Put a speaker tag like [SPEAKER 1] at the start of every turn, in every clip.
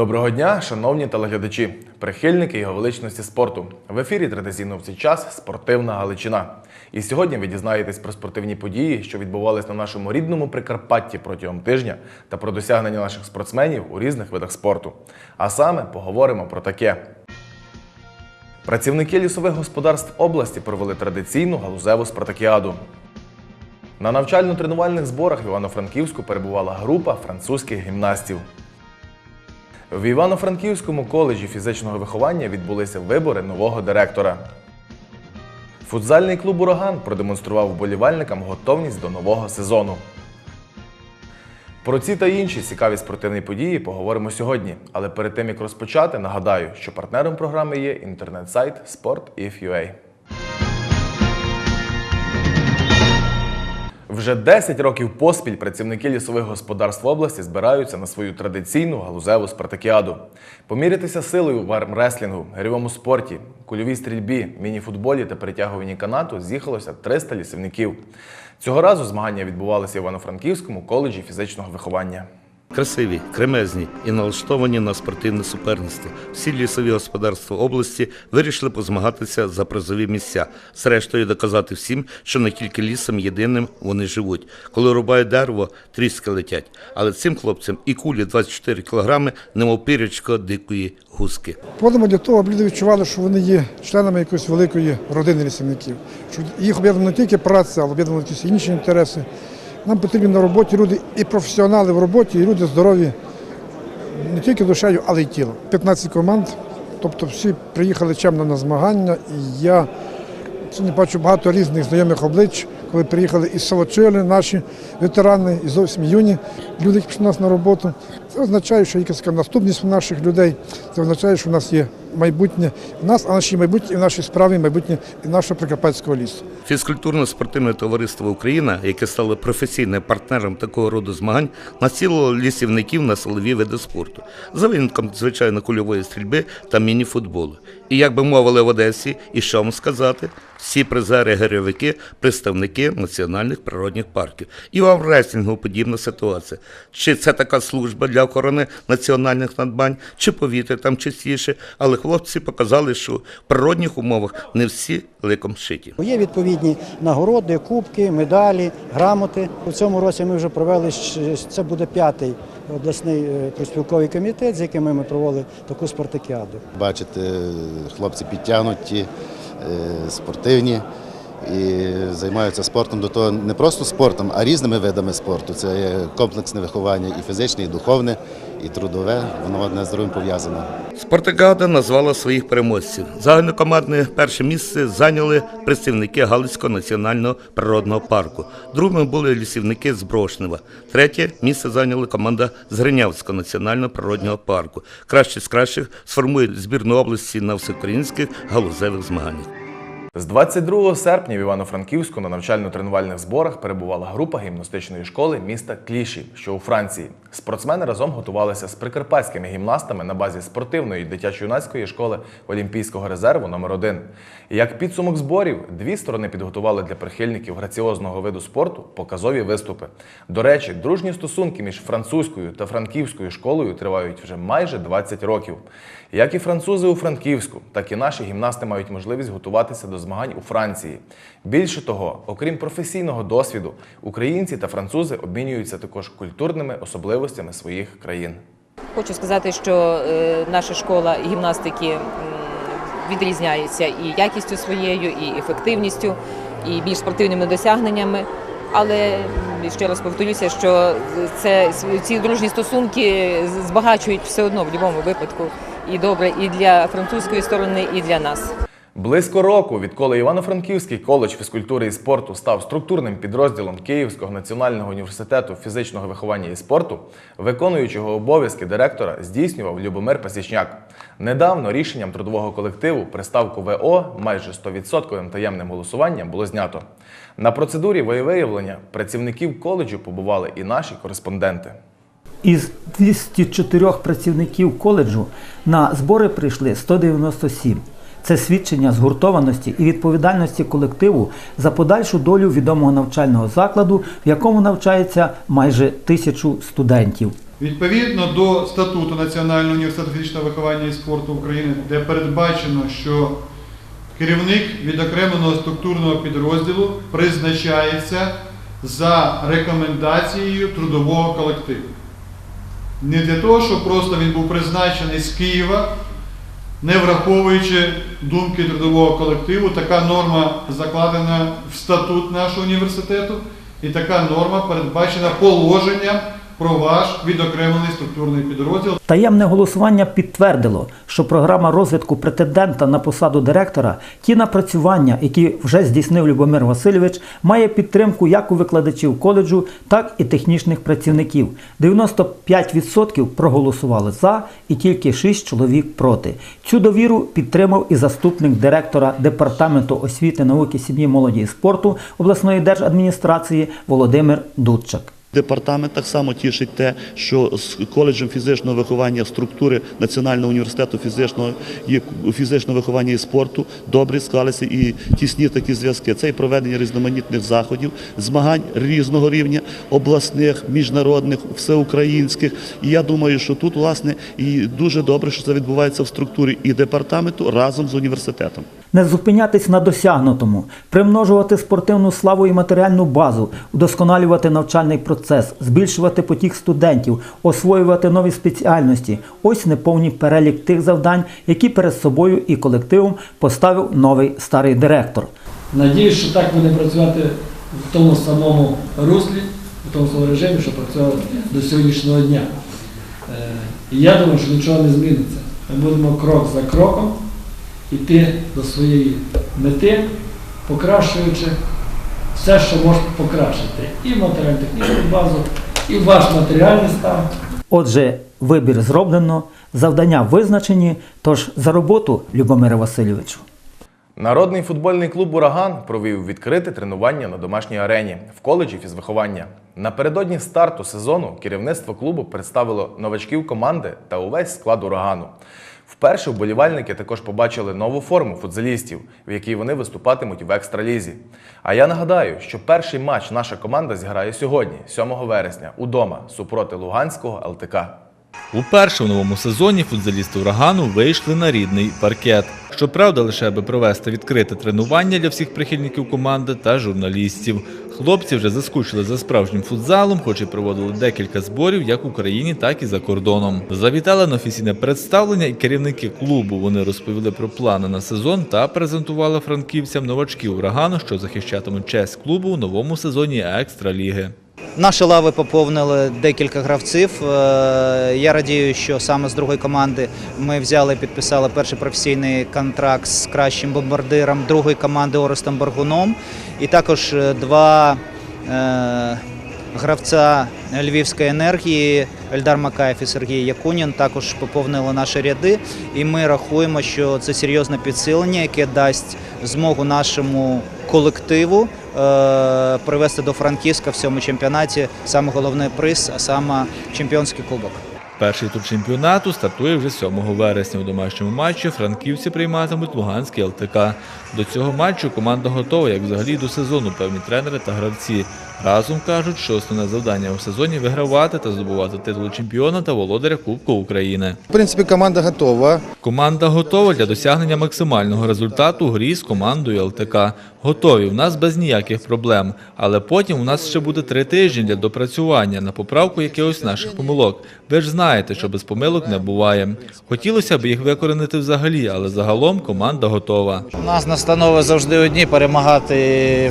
[SPEAKER 1] Доброго дня, шановні телеглядачі, прихильники його величності спорту. В ефірі традиційно в цей час спортивна Галичина. І сьогодні ви дізнаєтесь про спортивні події, що відбувались на нашому рідному Прикарпатті протягом тижня, та про досягнення наших спортсменів у різних видах спорту. А саме поговоримо про таке. Працівники лісових господарств області провели традиційну галузеву спартакіаду. На навчально-тренувальних зборах в Івано-Франківську перебувала група французьких гімнастів. В Івано-Франківському коледжі фізичного виховання відбулися вибори нового директора. Футзальний клуб Ураган продемонстрував вболівальникам готовність до нового сезону. Про ці та інші цікаві спортивні події поговоримо сьогодні. Але перед тим як розпочати, нагадаю, що партнером програми є інтернет-сайт Sport.if.ua. Вже 10 років поспіль працівники лісових господарств області збираються на свою традиційну галузеву спартакіаду. Помірятися силою в армреслінгу, гирьовому спорті, кульовій стрільбі, мініфутболі та перетягуванні канату з'їхалося 300 лісівників. Цього разу змагання відбувалися в Івано-Франківському коледжі фізичного виховання.
[SPEAKER 2] Красиві, кремезні і налаштовані на спортивне суперництво. Всі лісові господарства області вирішили позмагатися за призові місця, зрештою доказати всім, що не тільки лісом єдиним вони живуть. Коли рубають дерево, тріски летять. Але цим хлопцям і кулі 24 кілограми, немов пірячко дикої гуски.
[SPEAKER 3] Проводимо для того, аби люди відчували, що вони є членами якоїсь великої родини лісівників. Що їх об'єднує не тільки праця, але об'єднує якісь інші інтереси. Нам потрібні на роботі люди і професіонали в роботі, і люди здорові не тільки душею, але й тілом. 15 команд, тобто всі приїхали чемно на змагання, і я сьогодні бачу багато різних знайомих облич, коли приїхали із Солочили, наші ветерани, і зовсім юні люди, які пішли нас на роботу. Це означає, що якась наступність у наших людей. Це означає, що в нас є майбутнє в нас, а наші майбутнє в нашій справі, майбутнє і нашого Прикарпатського лісу.
[SPEAKER 2] Фізкультурно-спортивне товариство Україна, яке стало професійним партнером такого роду змагань, націлило лісівників на силові види спорту за винятком звичайно кульової стрільби та міні-футболу. І як би мовили в Одесі, і що вам сказати, всі призери гирьовики представники національних природних парків. І в армреслінгу подібна ситуація. Чи це така служба для охорони національних надбань, чи повітря там чистіше, але хлопці показали, що в природних умовах не всі ликом шиті.
[SPEAKER 4] Є відповідні нагороди, кубки, медалі, грамоти. У цьому році ми вже провели це буде п'ятий обласний проспілковий профспілковий комітет, з яким ми провели таку спартакіаду.
[SPEAKER 5] Бачите, хлопці підтягнуті, е, спортивні і займаються спортом до того не просто спортом, а різними видами спорту. Це є комплексне виховання і фізичне, і духовне, і трудове. Воно одне з другим пов'язане.
[SPEAKER 2] Спартакіада назвала своїх переможців. Загальнокомандне перше місце зайняли представники Галицького національного природного парку. Другими були лісівники з Брошнева. Третє місце зайняла команда з Гринявського національного природного парку. Кращі з кращих сформують збірну області на всеукраїнських галузевих змаганнях.
[SPEAKER 1] З 22 серпня в Івано-Франківську на навчально-тренувальних зборах перебувала група гімнастичної школи міста Кліші, що у Франції. Спортсмени разом готувалися з прикарпатськими гімнастами на базі спортивної дитячо-юнацької школи Олімпійського резерву номер 1 І як підсумок зборів, дві сторони підготували для прихильників граціозного виду спорту показові виступи. До речі, дружні стосунки між французькою та франківською школою тривають вже майже 20 років. Як і французи у Франківську, так і наші гімнасти мають можливість готуватися до змагань у Франції. Більше того, окрім професійного досвіду, українці та французи обмінюються також культурними особливостями своїх країн.
[SPEAKER 6] Хочу сказати, що е, наша школа гімнастики відрізняється і якістю своєю, і ефективністю, і більш спортивними досягненнями. Але ще раз повторюся, що це ці дружні стосунки збагачують все одно в будь-якому випадку і добре і для французької сторони, і для нас.
[SPEAKER 1] Близько року, відколи Івано-Франківський коледж фізкультури і спорту став структурним підрозділом Київського національного університету фізичного виховання і спорту, виконуючого обов'язки директора здійснював Любомир Пасічняк. Недавно рішенням трудового колективу приставку ВО майже 100% таємним голосуванням було знято. На процедурі воєвиявлення працівників коледжу побували і наші кореспонденти.
[SPEAKER 7] Із 204 працівників коледжу на збори прийшли 197. Це свідчення згуртованості і відповідальності колективу за подальшу долю відомого навчального закладу, в якому навчається майже тисячу студентів.
[SPEAKER 8] Відповідно до статуту Національного університету фізичного виховання і спорту України, де передбачено, що керівник відокремленого структурного підрозділу призначається за рекомендацією трудового колективу. Не для того, щоб просто він був призначений з Києва, не враховуючи думки трудового колективу, така норма закладена в статут нашого університету, і така норма передбачена положенням про ваш відокремлений структурний підрозділ.
[SPEAKER 7] Таємне голосування підтвердило, що програма розвитку претендента на посаду директора, ті напрацювання, які вже здійснив Любомир Васильович, має підтримку як у викладачів коледжу, так і технічних працівників. 95% проголосували за і тільки 6 чоловік проти. Цю довіру підтримав і заступник директора департаменту освіти, науки, сім'ї, молоді і спорту обласної держадміністрації Володимир Дудчак.
[SPEAKER 9] Департамент так само тішить те, що з коледжем фізичного виховання структури Національного університету фізичного фізичного виховання і спорту добре склалися і тісні такі зв'язки. Це і проведення різноманітних заходів, змагань різного рівня, обласних, міжнародних, всеукраїнських. І я думаю, що тут власне і дуже добре, що це відбувається в структурі і департаменту разом з університетом.
[SPEAKER 7] Не зупинятись на досягнутому, примножувати спортивну славу і матеріальну базу, удосконалювати навчальний процес, збільшувати потік студентів, освоювати нові спеціальності. Ось неповний перелік тих завдань, які перед собою і колективом поставив новий старий директор.
[SPEAKER 10] Надіюсь, що так буде працювати в тому самому руслі, в тому самому режимі, що працювали до сьогоднішнього дня. Е, І я думаю, що нічого не зміниться. Ми будемо крок за кроком йти до своєї мети, покращуючи все, що може покращити. І матеріально-технічну базу, і ваш матеріальний стан.
[SPEAKER 7] Отже, вибір зроблено, завдання визначені. Тож за роботу, Любомире Васильовичу.
[SPEAKER 1] Народний футбольний клуб Ураган провів відкрите тренування на домашній арені в коледжі фізвиховання. Напередодні старту сезону керівництво клубу представило новачків команди та увесь склад урагану. Вперше вболівальники також побачили нову форму футзалістів, в якій вони виступатимуть в екстралізі. А я нагадаю, що перший матч наша команда зіграє сьогодні, 7 вересня, удома супроти Луганського ЛТК.
[SPEAKER 11] Уперше в новому сезоні футзалісти урагану вийшли на рідний паркет. Щоправда, лише аби провести відкрите тренування для всіх прихильників команди та журналістів. Хлопці вже заскучили за справжнім футзалом, хоч і проводили декілька зборів як в Україні, так і за кордоном. Завітали на офіційне представлення і керівники клубу. Вони розповіли про плани на сезон та презентували франківцям новачків урагану, що захищатимуть честь клубу у новому сезоні екстраліги.
[SPEAKER 12] Наші лави поповнили декілька гравців. Е, Я радію, що саме з другої команди ми взяли, підписали перший професійний контракт з кращим бомбардиром другої команди Орестом Боргуном. І також е, два е, гравця Львівської енергії Ельдар Макаєв і Сергій Якунін також поповнили наші ряди. І ми рахуємо, що це серйозне підсилення, яке дасть змогу нашому колективу е, привести до Франківська в цьому чемпіонаті саме головний приз, а саме чемпіонський кубок.
[SPEAKER 11] Перший тур чемпіонату стартує вже 7 вересня. У домашньому матчі франківці прийматимуть Луганський ЛТК. До цього матчу команда готова, як взагалі до сезону, певні тренери та гравці. Разом кажуть, що основне завдання у сезоні вигравати та здобувати титул чемпіона та володаря Кубку України.
[SPEAKER 13] В принципі, команда готова.
[SPEAKER 11] Команда готова для досягнення максимального результату у грі з командою ЛТК. Готові, у нас без ніяких проблем. Але потім у нас ще буде три тижні для допрацювання на поправку якихось наших помилок. Ви ж знаєте, що без помилок не буває. Хотілося б їх викоренити взагалі, але загалом команда готова.
[SPEAKER 12] У нас настанови завжди одні перемагати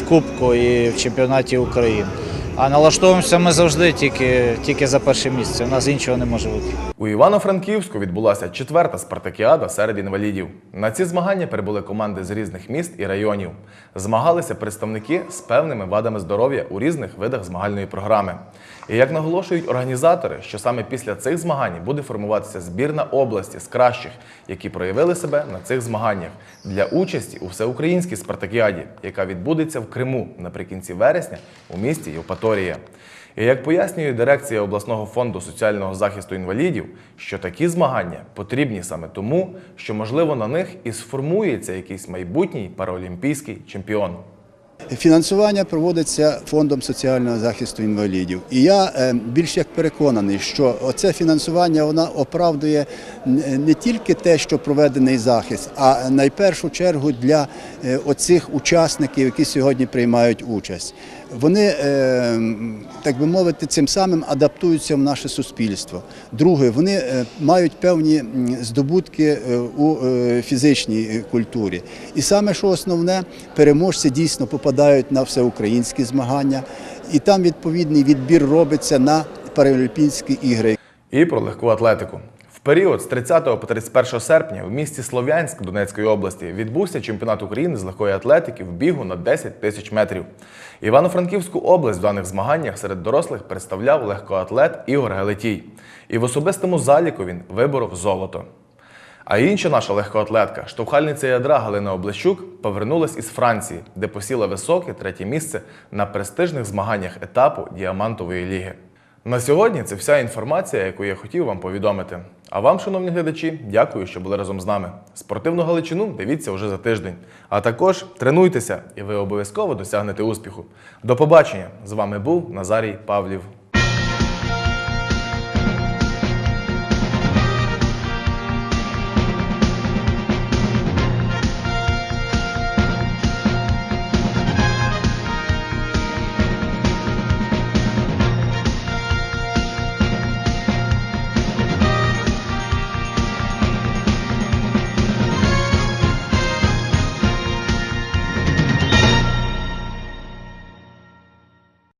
[SPEAKER 12] в Кубку і в чемпіонаті України. Yeah. А налаштовуємося ми завжди тільки, тільки за перше місце. У нас іншого не може бути.
[SPEAKER 1] У Івано-Франківську відбулася четверта спартакіада серед інвалідів. На ці змагання прибули команди з різних міст і районів. Змагалися представники з певними вадами здоров'я у різних видах змагальної програми. І як наголошують організатори, що саме після цих змагань буде формуватися збірна області з кращих, які проявили себе на цих змаганнях для участі у всеукраїнській спартакіаді, яка відбудеться в Криму наприкінці вересня у місті Євпаторія. І як пояснює дирекція обласного фонду соціального захисту інвалідів, що такі змагання потрібні саме тому, що можливо на них і сформується якийсь майбутній параолімпійський чемпіон.
[SPEAKER 14] Фінансування проводиться фондом соціального захисту інвалідів. І я е, більш як переконаний, що оце фінансування вона оправдує не тільки те, що проведений захист, а найпершу чергу для е, оцих учасників, які сьогодні приймають участь. Вони, е, так би мовити, цим самим адаптуються в наше суспільство. Друге, вони е, мають певні здобутки е, у фізичній культурі. І саме що основне, переможці дійсно попадають на всеукраїнські змагання, і там відповідний відбір робиться на Паралімпійські ігри.
[SPEAKER 1] І про легку атлетику. Період з 30 по 31 серпня в місті Слов'янськ Донецької області відбувся чемпіонат України з легкої атлетики в бігу на 10 тисяч метрів. Івано-Франківську область в даних змаганнях серед дорослих представляв легкоатлет Ігор Гелетій. І в особистому заліку він виборов золото. А інша наша легкоатлетка, штовхальниця ядра Галина Облещук, повернулась із Франції, де посіла високе третє місце на престижних змаганнях етапу Діамантової ліги. На сьогодні це вся інформація, яку я хотів вам повідомити. А вам, шановні глядачі, дякую, що були разом з нами. Спортивну Галичину дивіться вже за тиждень. А також тренуйтеся, і ви обов'язково досягнете успіху. До побачення! З вами був Назарій Павлів.